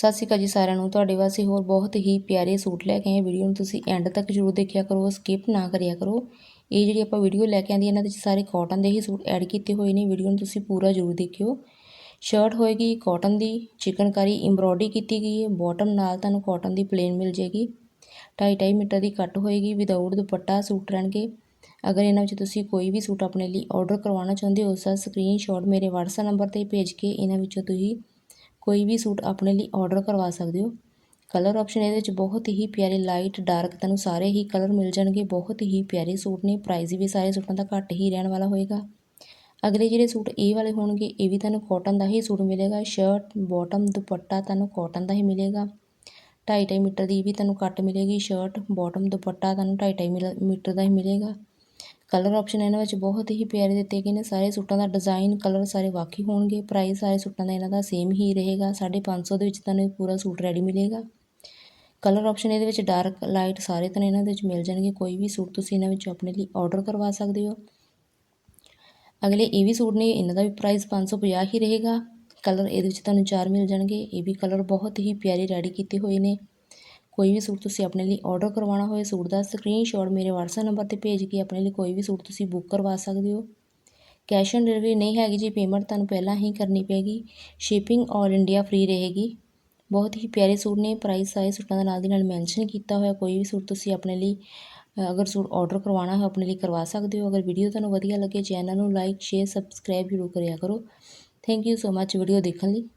ਸਤਿ ਸ਼੍ਰੀ ਅਕਾਲ ਜੀ ਸਾਰਿਆਂ ਨੂੰ। ਤੁਹਾਡੇ ਵਾਸਤੇ ਹੋਰ ਬਹੁਤ ਹੀ ਪਿਆਰੇ ਸੂਟ ਲੈ ਕੇ ਆਏ ਵੀਡੀਓ ਨੂੰ ਤੁਸੀਂ ਐਂਡ ਤੱਕ ਜ਼ਰੂਰ ਦੇਖਿਆ ਕਰੋ ਸਕਿਪ ਨਾ ਕਰਿਆ ਕਰੋ। ਇਹ ਜਿਹੜੀ ਆਪਾਂ ਵੀਡੀਓ ਲੈ ਕੇ ਆਂਦੀ ਇਹਨਾਂ ਦੇ ਸਾਰੇ ਕਾਟਨ ਦੇ ਹੀ ਸੂਟ ਐਡ ਕੀਤੇ ਹੋਏ ਨੇ। ਵੀਡੀਓ ਨੂੰ ਤੁਸੀਂ ਪੂਰਾ ਜ਼ਰੂਰ ਦੇਖਿਓ। ਸ਼ਰਟ ਹੋਏਗੀ ਕਾਟਨ ਦੀ, ਚਿਕਨਕਾਰੀ ਐਮਬ੍ਰੋਇਡਰੀ ਕੀਤੀ ਗਈ ਹੈ। ਬਾਟਮ ਨਾਲ ਤੁਹਾਨੂੰ ਕਾਟਨ ਦੀ ਪਲੇਨ ਮਿਲ ਜੇਗੀ 2.5 ਮੀਟਰ ਦੀ ਕੱਟ ਹੋਏਗੀ ਵਿਦਆਊਟ ਦੁਪੱਟਾ ਸੂਟ ਰਹਿਣਗੇ। ਅਗਰ ਇਹਨਾਂ ਵਿੱਚ ਤੁਸੀਂ ਕੋਈ ਵੀ ਸੂਟ ਆਪਣੇ ਲਈ ਆਰਡਰ ਕਰਵਾਉਣਾ ਚਾਹੁੰਦੇ ਹੋ ਉਸ ਦਾ ਸਕਰੀਨਸ਼ਾਟ ਮੇਰੇ WhatsApp ਨੰਬਰ ਤੇ ਭੇਜ ਕੇ ਇਹਨਾਂ ਵਿੱਚੋਂ ਤੁਸੀਂ ਕੋਈ ਵੀ ਸੂਟ ਆਪਣੇ ਲਈ ਆਰਡਰ ਕਰਵਾ ਸਕਦੇ ਹੋ। ਕਲਰ ਆਪਸ਼ਨ ਇਹਦੇ ਵਿੱਚ ਬਹੁਤ ਹੀ ਪਿਆਰੇ ਲਾਈਟ ਡਾਰਕ ਤੁਹਾਨੂੰ ਸਾਰੇ ਹੀ ਕਲਰ ਮਿਲ ਜਾਣਗੇ। ਬਹੁਤ ਹੀ ਪਿਆਰੇ ਸੂਟ ਨੇ। ਪ੍ਰਾਈਸ ਵੀ ਸਾਰੇ ਸੂਟਾਂ ਦਾ ਘੱਟ ਹੀ ਰਹਿਣ ਵਾਲਾ ਹੋਏਗਾ। ਅਗਲੇ ਜਿਹੜੇ ਸੂਟ ਇਹ ਵਾਲੇ ਹੋਣਗੇ, ਇਹ ਵੀ ਤੁਹਾਨੂੰ ਕਾਟਨ ਦਾ ਹੀ ਸੂਟ ਮਿਲੇਗਾ। ਸ਼ਰਟ ਬਾਟਮ ਦੁਪੱਟਾ ਤੁਹਾਨੂੰ ਕਾਟਨ ਦਾ ਹੀ ਮਿਲੇਗਾ। 2.5 ਮੀਟਰ ਦੀ ਵੀ ਤੁਹਾਨੂੰ ਕੱਟ ਮਿਲੇਗੀ ਸ਼ਰਟ ਬਾਟਮ ਦੁਪੱਟਾ ਤੁਹਾਨੂੰ 2.5 ਮੀਟਰ ਦਾ ਹੀ ਮਿਲੇਗਾ। ਕਲਰ ਆਪਸ਼ਨ ਇਹਨਾਂ ਵਿੱਚ ਬਹੁਤ ਹੀ ਪਿਆਰੇ ਦਿੱਤੇ ਗਏ ਨੇ। ਸਾਰੇ ਸੂਟਾਂ ਦਾ ਡਿਜ਼ਾਈਨ ਕਲਰ ਸਾਰੇ ਵਾਕੀ ਹੋਣਗੇ। ਪ੍ਰਾਈਸ ਸਾਰੇ ਸੂਟਾਂ ਦਾ ਇਹਨਾਂ ਦਾ ਸੇਮ ਹੀ ਰਹੇਗਾ। 550 ਦੇ ਵਿੱਚ ਤੁਹਾਨੂੰ ਇਹ ਪੂਰਾ ਸੂਟ ਰੈਡੀ ਮਿਲੇਗਾ। ਕਲਰ ਆਪਸ਼ਨ ਇਹਦੇ ਵਿੱਚ ਡਾਰਕ ਲਾਈਟ ਸਾਰੇ ਤੁਹਾਨੂੰ ਇਹਨਾਂ ਦੇ ਵਿੱਚ ਮਿਲ ਜਾਣਗੇ। ਕੋਈ ਵੀ ਸੂਟ ਤੁਸੀਂ ਇਹਨਾਂ ਵਿੱਚੋਂ ਆਪਣੇ ਲਈ ਆਰਡਰ ਕਰਵਾ ਸਕਦੇ ਹੋ। ਅਗਲੇ ਇਹ ਵੀ ਸੂਟ ਨੇ, ਇਹਨਾਂ ਦਾ ਵੀ ਪ੍ਰਾਈਸ 550 ਹੀ ਰਹੇਗਾ। ਕਲਰ ਇਹਦੇ ਵਿੱਚ ਤੁਹਾਨੂੰ ਚਾਰ ਮਿਲ ਜਾਣਗੇ। ਇਹ ਵੀ ਕਲਰ ਬਹੁਤ ਹੀ ਪਿਆਰੇ ਰੈਡੀ ਕੀਤੇ ਹੋਏ ਨੇ। ਕੋਈ ਵੀ ਸੂਟ ਤੁਸੀਂ ਆਪਣੇ ਲਈ ਆਰਡਰ ਕਰਵਾਉਣਾ ਹੋਵੇ ਸੂਟ ਦਾ ਸਕਰੀਨਸ਼ਾਟ ਮੇਰੇ WhatsApp ਨੰਬਰ ਤੇ ਭੇਜ ਕੇ ਆਪਣੇ ਲਈ ਕੋਈ ਵੀ ਸੂਟ ਤੁਸੀਂ ਬੁੱਕ ਕਰਵਾ ਸਕਦੇ ਹੋ। ਕੈਸ਼ ਔਨ ਡਿਲੀਵਰੀ ਨਹੀਂ ਹੈਗੀ ਜੀ ਪੇਮੈਂਟ ਤੁਹਾਨੂੰ ਪਹਿਲਾਂ ਹੀ ਕਰਨੀ ਪੈਗੀ ਸ਼ਿਪਿੰਗ ਆਲ ਇੰਡੀਆ ਫ੍ਰੀ ਰਹੇਗੀ। ਬਹੁਤ ਹੀ ਪਿਆਰੇ ਸੂਟ ਨੇ ਪ੍ਰਾਈਸ ਸਾਰੇ ਸੂਟਾਂ ਦਾ ਨਾਲ ਦੀ ਨਾਲ ਮੈਂਸ਼ਨ ਕੀਤਾ ਹੋਇਆ, ਕੋਈ ਵੀ ਸੂਟ ਤੁਸੀਂ ਆਪਣੇ ਲਈ ਅਗਰ ਸੂਟ ਆਰਡਰ ਕਰਵਾਉਣਾ ਹੈ, ਆਪਣੇ ਲਈ ਕਰਵਾ ਸਕਦੇ ਹੋ। ਅਗਰ ਵੀਡੀਓ ਤੁਹਾਨੂੰ ਵਧੀਆ ਲੱਗੇ ਚੈਨਲ ਨੂੰ ਲਾਈਕ ਸ਼ੇਅਰ ਸਬਸਕ੍ਰਾਈਬ ਜ਼ਰੂਰ ਕਰਿਆ ਕਰੋ। Thank you so much video ਦੇਖਣ ਲਈ।